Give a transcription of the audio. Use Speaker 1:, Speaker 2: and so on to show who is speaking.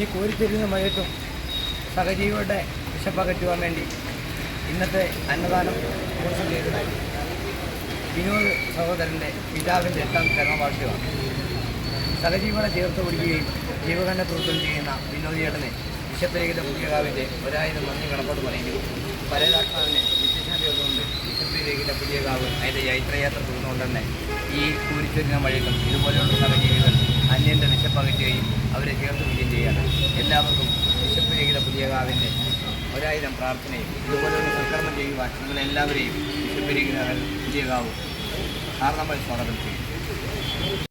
Speaker 1: ഈ കോരിത്തരുന്ന മയത്തും സഹജീവിയുടെ വിശപ്പകറ്റുവാൻ വേണ്ടി ഇന്നത്തെ അന്നദാനം സ്പോൺസർ ചെയ്തതായി വിനോദ് സഹോദരന്റെ പിതാവിന്റെ എട്ടാം ചരമവാർഷികമാണ് സഹജീവനെ ചേർത്ത് പിടിക്കുകയും ജീവകണ്ഠ തൂക്കം ചെയ്യുന്ന വിനോദ് ചേട്ടനെ വിശപ്പരഹിത പുതിയകാവിന്റെ ഒരായിരം നന്ദി കണക്കോട് പറയുന്നു. പരേതാക്കാവിനെ കൊണ്ട് വിശപ്പരഹിത പുതിയകാവ് അതിന്റെ യാത്രയാത്ര തുടർന്നുകൊണ്ട് തന്നെ ഈ കൂരിച്ചൊരുന്ന വഴികളും ഇതുപോലെയുള്ള സഹജീവികൾ അന്യന്റെ വിശപ്പകറ്റുകയും അവരെ ചേർത്ത് പിടിക്കുകയും ചെയ്യാണ്. എല്ലാവർക്കും വിശപ്പിലേക്ക് പുതിയ കാവിന്റെ ഒരായിരം പ്രാർത്ഥനയും ഇതുപോലെയുള്ള സൽക്കർമ്മം ചെയ്യുവാൻ നിങ്ങളെല്ലാവരെയും പുതിയ കാവും. കാരണമായി സ്വാഗതം ചെയ്യും